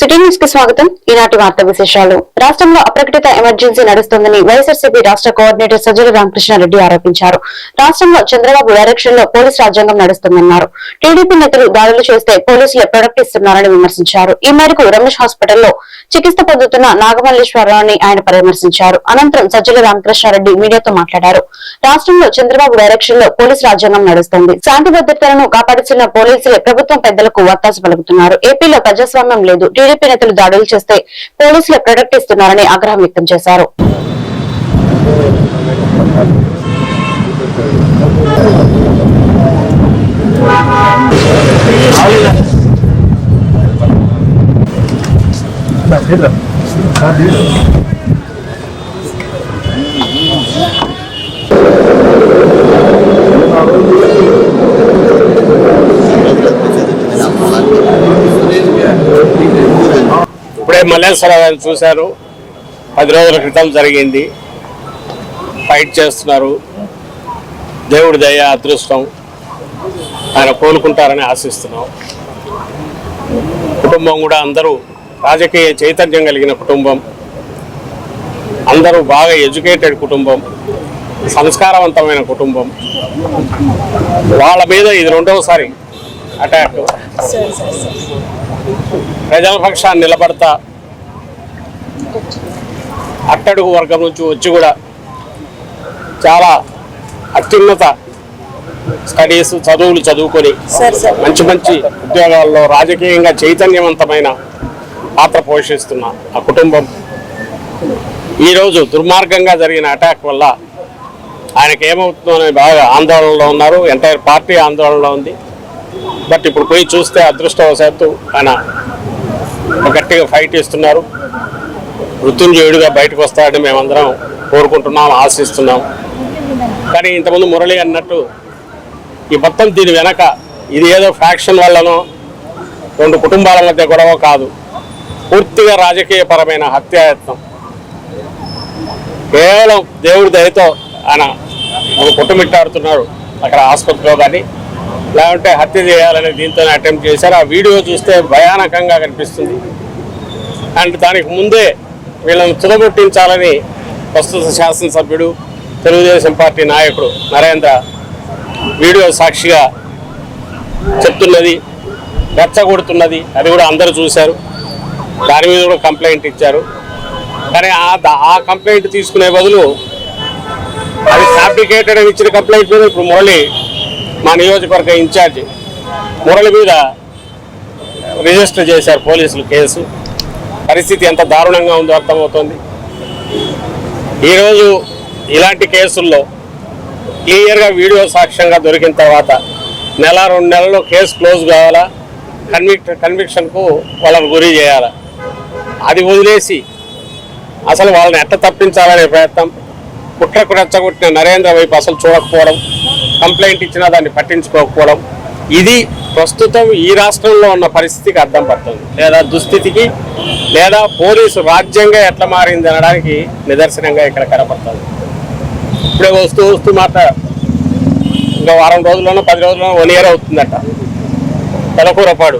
City న్యూస్కి స్వాగతం. ఈనాటి వార్త విశేషాలు. రాష్ట్రంలో అప్రకటిత ఎమర్జెన్సీ నడుస్తోందని వైఎస్ఆర్సీపీ రాష్ట్ర కోఆర్డినేటర్ సజ్జల రామకృష్ణారెడ్డి ఆరోపించారు. రాష్ట్రంలో చంద్రబాబు డైరెక్షన్లో పోలీస్ రాజ్యాంగం నడుస్తుందన్నారు. టీడీపీ నేతలు దాడులు చేస్తే పోలీసులే ప్రొడక్ట్ ఇస్తున్నారని విమర్శించారు. ఈ మేరకు రమేష్ హాస్పిటల్లో చికిత్స పొందుతున్న నాగమల్లేశ్వరరావుని ఆయన పరామర్శించారు. అనంతరం సజ్జల రామకృష్ణారెడ్డి మీడియాతో మాట్లాడారు. రాష్ట్రంలో చంద్రబాబు డైరెక్షన్లో పోలీస్ రాజ్యాంగం నడుస్తోంది. శాంతి భద్రతలను కాపాడుతున్న పోలీసులే ప్రభుత్వం పెద్దలకు వత్తాసు పలుకుతున్నారు. ఏపీలో ప్రజాస్వామ్యం లేదు. టీడీపీ నేతలు దాడులు చేస్తే పోలీసులు ప్రొడక్ట్ ఇస్తున్నారని ఆగ్రహం వ్యక్తం చేశారు. గారిని చూశారు. పది రోజుల క్రితం జరిగింది. ఫైట్ చేస్తున్నారు. దేవుడి దయ అదృష్టం ఆయన కోలుకుంటారని ఆశిస్తున్నాం. కుటుంబం కూడా అందరూ రాజకీయ చైతన్యం కలిగిన కుటుంబం. అందరూ బాగా ఎడ్యుకేటెడ్ కుటుంబం. సంస్కారవంతమైన కుటుంబం. వాళ్ళ మీద ఇది రెండవసారి అటాక్. ప్రజల పక్షాన్ని నిలబడతా అట్టడుగు వర్గం నుంచి వచ్చి కూడా చాలా అత్యున్నత స్టడీస్ చదువులు చదువుకొని మంచి మంచి ఉద్యోగాల్లో రాజకీయంగా చైతన్యవంతమైన పాత్ర పోషిస్తున్న ఆ కుటుంబం. ఈరోజు దుర్మార్గంగా జరిగిన అటాక్ వల్ల ఆయనకి ఏమవుతుందో బాగా ఆందోళనలో ఉన్నారు. ఎంటైర్ పార్టీ ఆందోళనలో ఉంది. బట్ ఇప్పుడు పోయి చూస్తే అదృష్టవశాత్తు ఆయన గట్టిగా ఫైట్ ఇస్తున్నారు మృత్యుంజయుడిగా బయటకు వస్తాడని మేమందరం కోరుకుంటున్నాం ఆశిస్తున్నాం. కానీ ఇంతకుముందు మురళి అన్నట్టు ఈ మొత్తం దీని వెనక ఇది ఏదో ఫ్యాక్షన్ వల్లనో రెండు కుటుంబాల మధ్య గొడవ కాదు. పూర్తిగా రాజకీయపరమైన హత్యాయత్నం. కేవలం దేవుడి దయతో ఆయన ఒక అక్కడ ఆసుపత్రిలో కానీ లేకుంటే హత్య చేయాలని దీంతో అటెంప్ట్ చేశారు. ఆ వీడియో చూస్తే భయానకంగా కనిపిస్తుంది. అండ్ దానికి ముందే వీళ్ళను తుదముట్టించాలని ప్రస్తుత శాసనసభ్యుడు తెలుగుదేశం పార్టీ నాయకుడు నరేంద్ర వీడియో సాక్షిగా చెప్తున్నది రెచ్చగొడుతున్నది అది కూడా అందరూ చూశారు. దాని మీద కూడా కంప్లైంట్ ఇచ్చారు. కానీ ఆ ఆ కంప్లైంట్ తీసుకునే బదులు అది ఫ్యాబ్రికేటెడ్ అని ఇచ్చిన కంప్లైంట్ మీద ఇప్పుడు మురళి మా నియోజకవర్గ ఇన్ఛార్జి మురళి మీద రిజిస్టర్ చేశారు పోలీసులు కేసు. పరిస్థితి ఎంత దారుణంగా ఉందో అర్థమవుతుంది. ఈరోజు ఇలాంటి కేసుల్లో క్లియర్గా వీడియో సాక్ష్యంగా దొరికిన తర్వాత నెల రెండు నెలల్లో కేసు క్లోజ్ కావాలా? కన్విక్ కన్విక్షన్కు వాళ్ళని గురి చేయాలా? అది వదిలేసి అసలు వాళ్ళని ఎట్ట తప్పించాలనే ప్రయత్నం కుట్రకు రెచ్చగొట్టిన నరేంద్ర వైపు అసలు చూడకపోవడం కంప్లైంట్ ఇచ్చినా దాన్ని పట్టించుకోకపోవడం ఇది ప్రస్తుతం ఈ రాష్ట్రంలో ఉన్న పరిస్థితికి అర్థం పడుతుంది లేదా దుస్థితికి లేదా పోలీసు రాజ్యంగా ఎట్లా మారింది అనడానికి నిదర్శనంగా ఇక్కడ కనపడుతుంది. ఇప్పుడే వస్తూ వస్తూ మాట ఇంకా వారం రోజుల్లోనో పది రోజుల్లోనో వన్ ఇయర్ అవుతుందట. తెలకూరపాడు.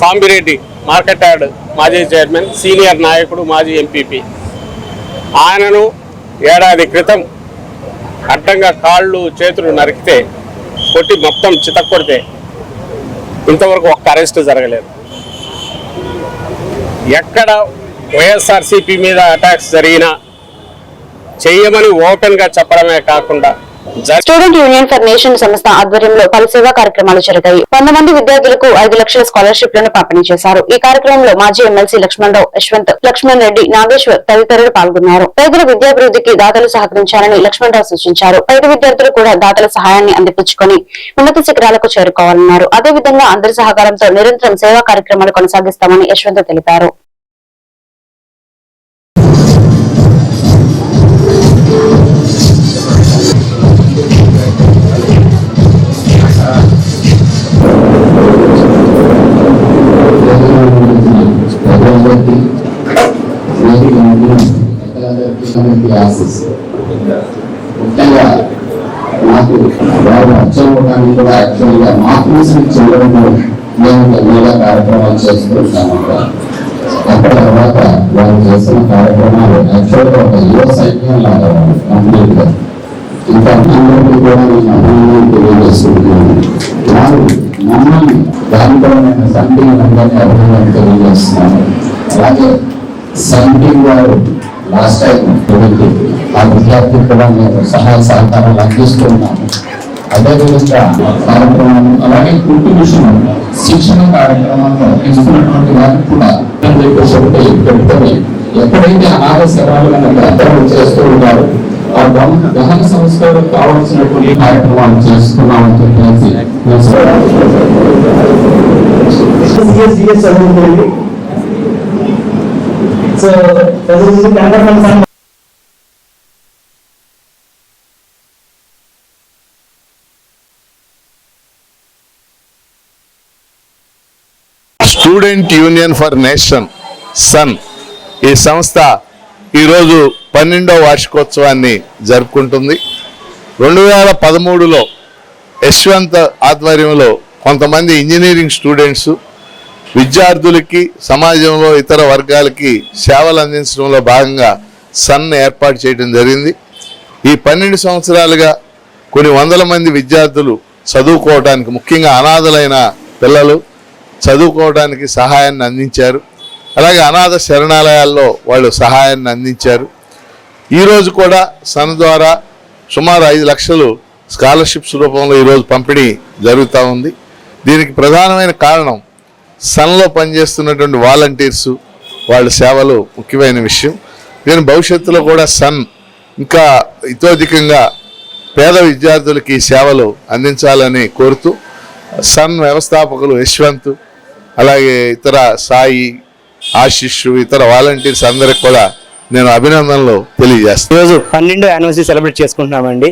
సాంబిరెడ్డి మార్కెట్ యార్డ్ మాజీ చైర్మన్ సీనియర్ నాయకుడు మాజీ ఎంపీపీ. ఆయనను ఏడాది క్రితం అడ్డంగా కాళ్ళు చేతులు నరికితే కొట్టి మొత్తం చితక్కొడితే ఇంతవరకు ఒక్క అరెస్ట్ జరగలేదు. ఎక్కడ వైఎస్ఆర్సీపీ మీద అటాక్స్ జరిగినా చెయ్యమని ఓపెన్గా చెప్పడమే కాకుండా స్టూడెంట్ యూనియన్ ఫర్ నేషన్ సంస్థ ఆధ్వర్యంలో పలు సేవా కార్యక్రమాలు జరిగాయి. వంద మంది విద్యార్థులకు ఐదు లక్షల స్కాలర్షిప్లను పంపిణీ చేశారు. ఈ కార్యక్రమంలో మాజీ ఎమ్మెల్సీ లక్ష్మణరావు యశ్వంత్ లక్ష్మణ్ రెడ్డి నాగేశ్వర్ తదితరులు పాల్గొన్నారు. పేదల విద్యాభివృద్ధికి దాతలు సహకరించాలని లక్ష్మణరావు సూచించారు. పేద విద్యార్థులు కూడా దాతల సహాయాన్ని అందిపుచ్చుకొని ఉన్నత శిఖరాలకు చేరుకోవాలన్నారు. అదేవిధంగా అందరి సహకారంతో నిరంతరం సేవా కార్యక్రమాలు కొనసాగిస్తామని యశ్వంత్ తెలిపారు. కోసం మేము ఎన్నోగా కార్యక్రమాలు చేస్తుంటాము అక్కడ తర్వాత వాళ్ళు చేసిన కార్యక్రమాలు యాక్చువల్గా ఒక యువ సైన్యం లాగా కంప్లీట్గా ఇంకా అందరికీ కూడా నేను అభినందనలు తెలియజేస్తున్నాను. వారు మమ్మల్ని దానిలో నేను సంటింగ్ అందరినీ అభినందనలు తెలియజేస్తున్నాను. అలాగే సంటింగ్ వారు లాస్ట్ టైం ఆ విద్యార్థి కూడా మేము సహాయ సహకారాలు అందిస్తున్నాము అదేవిధంగా కార్యక్రమం అలాగే కుటుంబం శిక్షణ కార్యక్రమంలో ఇస్తున్నటువంటి వారికి కూడా అని చెప్పేసి పెట్టుకొని ఎక్కడైతే అనాథ శవాలను అందరూ చేస్తూ ఉంటారు ఆ దహన దహన సంస్కారం కావాల్సినటువంటి కార్యక్రమాలు చేస్తున్నామని చెప్పేసి so student union for nation sun ఈ సంస్థ ఈరోజు పన్నెండవ వార్షికోత్సవాన్ని జరుపుకుంటుంది. రెండు వేల పదమూడులో యశ్వంత్ ఆధ్వర్యంలో కొంతమంది ఇంజనీరింగ్ స్టూడెంట్స్ విద్యార్థులకి సమాజంలో ఇతర వర్గాలకి సేవలు అందించడంలో భాగంగా సన్ ఏర్పాటు చేయడం జరిగింది. ఈ పన్నెండు సంవత్సరాలుగా కొన్ని వందల మంది విద్యార్థులు చదువుకోవడానికి ముఖ్యంగా అనాథలైన పిల్లలు చదువుకోవడానికి సహాయాన్ని అందించారు. అలాగే అనాథ శరణాలయాల్లో వాళ్ళు సహాయాన్ని అందించారు. ఈరోజు కూడా సన్ ద్వారా సుమారు ఐదు లక్షలు స్కాలర్షిప్స్ రూపంలో ఈరోజు పంపిణీ జరుగుతూ ఉంది. దీనికి ప్రధానమైన కారణం సన్లో పనిచేస్తున్నటువంటి వాలంటీర్స్ వాళ్ళ సేవలు ముఖ్యమైన విషయం. దీని భవిష్యత్తులో కూడా సన్ ఇంకా ఇతోధికంగా పేద విద్యార్థులకి సేవలు అందించాలని కోరుతూ సన్ వ్యవస్థాపకులు యశ్వంత్ అలాగే ఇతర సాయి ఆశిష్ ఇతర వాలంటీర్స్ అందరికి కూడా నేను అభినందనలు తెలియజేస్తాను ఈరోజు పన్నెండో యానివర్సరీ సెలబ్రేట్ చేసుకుంటున్నామండి.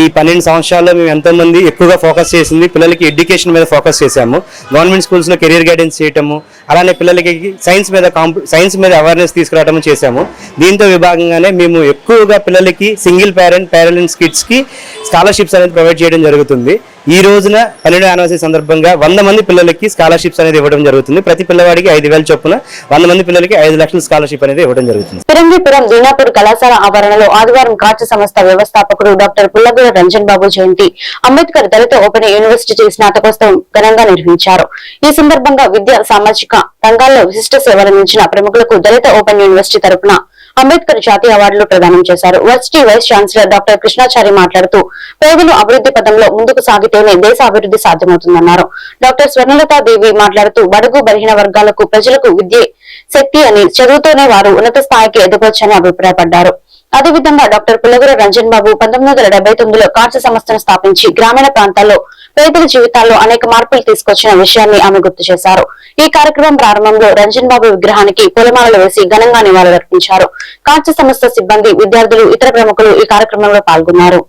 ఈ పన్నెండు సంవత్సరాల్లో మేము ఎంతోమంది ఎక్కువగా ఫోకస్ చేసింది పిల్లలకి ఎడ్యుకేషన్ మీద ఫోకస్ చేశాము. గవర్నమెంట్ స్కూల్స్లో కెరీర్ గైడెన్స్ చేయటము అలానే పిల్లలకి సైన్స్ మీద సైన్స్ మీద అవేర్నెస్ తీసుకురావడం చేశాము. దీంతో విభాగంగానే మేము ఎక్కువగా పిల్లలకి సింగిల్ పేరెంట్ పేరెంట్స్ కిడ్స్కి స్కాలర్షిప్స్ అనేది ప్రొవైడ్ చేయడం జరుగుతుంది. ఈ రోజున పన్నెండు యానివర్సరీ సందర్భంగా వంద మంది పిల్లలకి స్కాలర్షిప్స్ అనేది ఇవ్వడం జరుగుతుంది. ప్రతి పిల్లవాడికి ఐదు వేల చొప్పున వంద మంది పిల్లలకి ఐదు లక్షల స్కాలర్షిప్ అనేది ఇవ్వడం జరుగుతుంది. ఫిరంగిపురం దీనాపూర్ కళాశాల ఆవరణలో ఆదివారం కార్య సంస్థ వ్యవస్థాపకుడు డాక్టర్ పుల్లగూడ రంజన్ బాబు జయంతి. అంబేద్కర్ దళిత ఓపెన్ యూనివర్సిటీ స్నాతకోత్సవం ఘనంగా నిర్వహించారు. ఈ సందర్భంగా విద్యా సామాజిక రంగాల్లో విశిష్ట సేవలందించిన ప్రముఖులకు దళిత ఓపెన్ యూనివర్సిటీ తరపున అంబేద్కర్ జాతీయ అవార్డులు ప్రదానం చేశారు. Varsity vice chancellor doctor Krishnachari మాట్లాడుతూ పేదలు అభివృద్ధి పదంలో ముందుకు సాగితేనే దేశ అభివృద్ధి సాధ్యమవుతుందన్నారు. డాక్టర్ స్వర్ణలతా దేవి మాట్లాడుతూ బడుగు బలహీన వర్గాలకు ప్రజలకు విద్య శక్తి అని చదువుతోనే వారు ఉన్నత స్థాయికి ఎదగొచ్చని అభిప్రాయపడ్డారు. అదేవిధంగా డాక్టర్ పులగుర రంజన్ బాబు పంతొమ్మిది వందల డెబ్బై తొమ్మిదిలో కార్య సంస్థను స్థాపించి గ్రామీణ ప్రాంతాల్లో పేదల జీవితాల్లో అనేక మార్పులు తీసుకొచ్చిన విషయాన్ని ఆమె గుర్తు చేశారు ఈ కార్యక్రమం ప్రారంభంలో రంజన్ బాబు విగ్రహానికి పూలమాలలు వేసి ఘనంగా నివాళులర్పించారు కాంచ సంస్థ సిబ్బంది విద్యార్థులు ఇతర ప్రముఖులు ఈ కార్యక్రమంలో పాల్గొన్నారు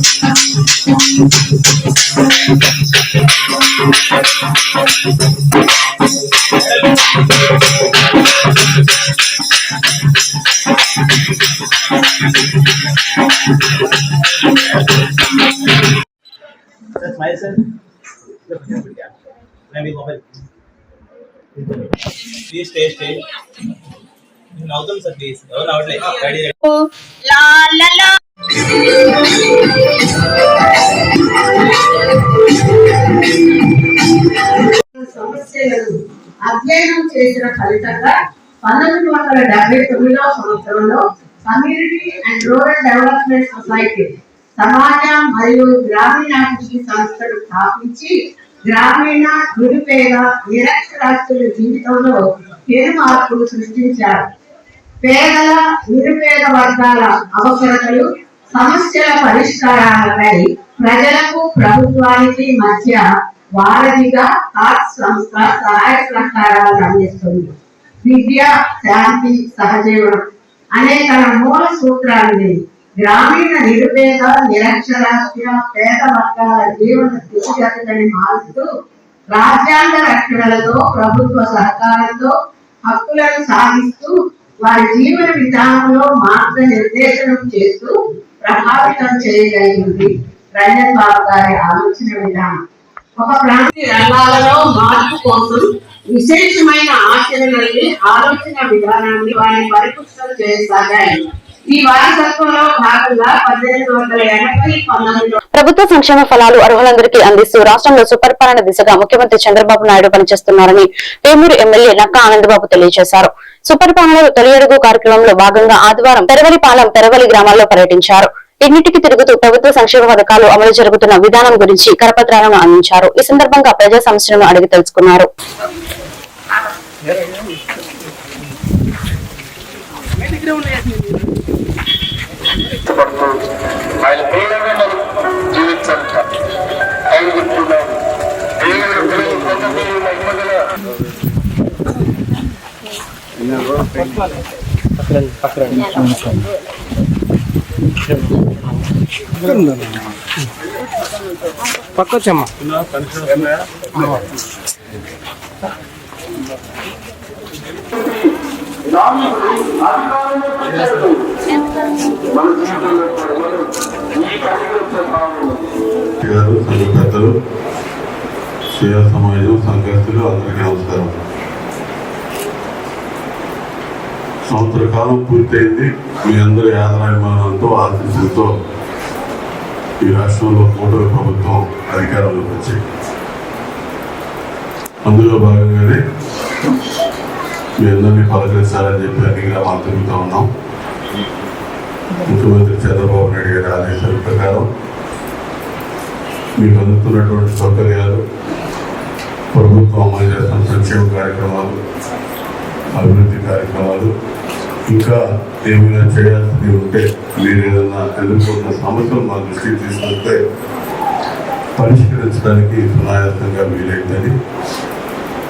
Thank you. Please stay, stay. Now, please. Oh, loudly. La la la. అధ్యయనం చేసిన ఫలితంగా పంతొమ్మిది వందల డెబ్బై తొమ్మిదవ సంవత్సరంలో community and rural development society సమాజ మరియు గ్రామీణాభివృద్ధి సంస్థలు స్థాపించి గ్రామీణ నిరుపేద నిరక్షరాస్తుల జీవితంలో పెను మార్పులు సృష్టించారు. పేదల నిరుపేద వర్గాల అవసరతలు సమస్యల పరిష్కారాలపై ప్రజలకు ప్రభుత్వానికి మధ్య వారధిగా సంస్థ సహాయ సహకారాలను అందిస్తుంది. విద్య శాంతి సహజీవనం అనే తన మూల సూత్రాలని గ్రామీణ నిరుపేద నిరక్షరాస్య పేద వర్గాల జీవన స్థితిగతులని మారుస్తూ రాజ్యాంగ రక్షణలతో ప్రభుత్వ సహకారంతో హక్కులను సాధిస్తూ వారి జీవన విధానంలో మార్గనిర్దేశనం చేస్తూ ప్రభావితం చేయగలిగింది రంజన్ బాబు గారి ఆలోచన విధానం. ఒక ప్రాంతీయ రంగాలలో మార్పు కోసం విశేషమైన ఆచరణల్ని ఆలోచన విధానాన్ని వారిని పరిపుష్టం చేయసాగాయి ఈ వారసత్వంలో భాగంగా పద్దెనిమిది వందల ఎనభై పంతొమ్మిది ప్రభుత్వ సంక్షేమ ఫలాలు అర్హులందరికీ అందిస్తూ రాష్ట్రంలో సుపరిపాలన దిశగా ముఖ్యమంత్రి చంద్రబాబు నాయుడు పనిచేస్తున్నారని వేమూరు ఎమ్మెల్యే నక్కా ఆనందబాబు తెలియజేశారు. సుపరిపాలనలో తొలి అడుగు కార్యక్రమంలో భాగంగా ఆదివారం పెరవలిపాలెం పెరవలి గ్రామాల్లో పర్యటించారు. ఇంటింటికి తిరుగుతూ ప్రభుత్వ సంక్షేమ పథకాలు అమలు జరుగుతున్న విధానం గురించి కరపత్రాలను అందించారు. ఈ సందర్భంగా ప్రజా సమస్యలను అడిగి తెలుసుకున్నారు. పక్కన పక్కన పక్కొచ్చమ్మా. గారు సంఘ పెద్దలు సమాజం సంఘస్థులు అందరికీ నమస్కారం. సంవత్సర కాలం పూర్తయింది. మీ అందరి ఆదరాభిమానంతో ఆశీస్సులతో ఈ రాష్ట్రంలో కూటమి ప్రభుత్వం అధికారంలోకి వచ్చింది. అందులో భాగంగానే మీ అందరినీ పలకరించాలని చెప్పి అన్ని గ్రామాలు తిరుగుతూ ఉన్నాం. ముఖ్యమంత్రి చంద్రబాబు నాయుడు గారి ఆదేశాల ప్రకారం మీకు అందుతున్నటువంటి సౌకర్యాలు ప్రభుత్వం అమలు చేస్తున్న సంక్షేమ కార్యక్రమాలు అభివృద్ధి కార్యక్రమాలు ఇంకా ఏమైనా చేయాల్సింది ఉంటే మీరు ఏదైనా ఎదుర్కొన్న సమస్యలు మా దృష్టికి తీసుకొస్తే పరిష్కరించడానికి సునాయాసంగా వీలైందని.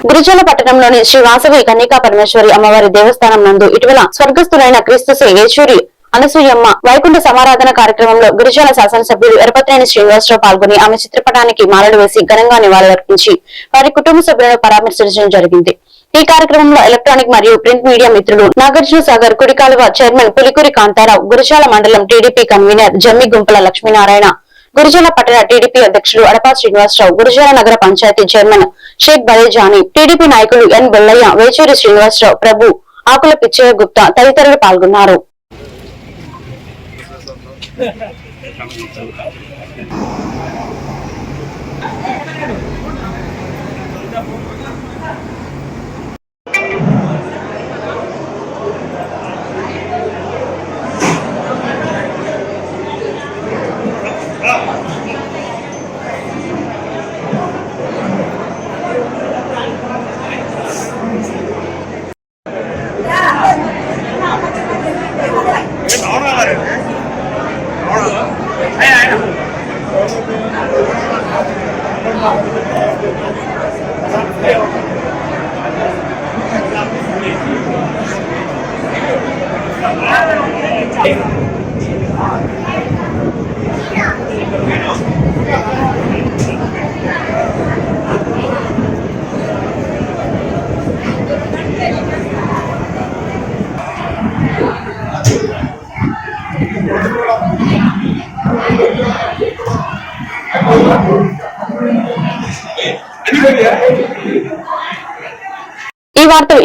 గురిజాల పట్టణంలోని శ్రీ వాసవి కన్యకా పరమేశ్వరి అమ్మవారి దేవస్థానం నందు ఇటీవల స్వర్గస్థులైన క్రీస్తు యేచూరి అనసూయమ్మ వైకుంఠ సమారాధన కార్యక్రమంలో గిరిజన శాసనసభ్యులు ఎరపతినేని శ్రీనివాసరావు పాల్గొని ఆమె చిత్రపటానికి మాలలు వేసి ఘనంగా నివాళులర్పించి వారి కుటుంబ సభ్యులను పరామర్శించడం జరిగింది. ఈ కార్యక్రమంలో ఎలక్ట్రానిక్ మరియు ప్రింట్ మీడియా మిత్రులు నాగార్జున సాగర్ కుడికాలువ చైర్మన్ పులికూరి కాంతారావు గురిజాల మండలం టీడీపీ కన్వీనర్ జమ్మి గుంపల లక్ష్మీనారాయణ గురిజాల పట్టణ టీడీపీ అధ్యక్షులు అడపా శ్రీనివాసరావు గురిజాల నగర పంచాయతీ చైర్మన్ షేక్ బలేజాని టీడీపీ నాయకులు ఎన్ బొల్లయ్య వేచూరి శ్రీనివాసరావు ప్రభు ఆకుల పిచ్చయ్య గుప్తా తదితరులు పాల్గొన్నారు. ఈ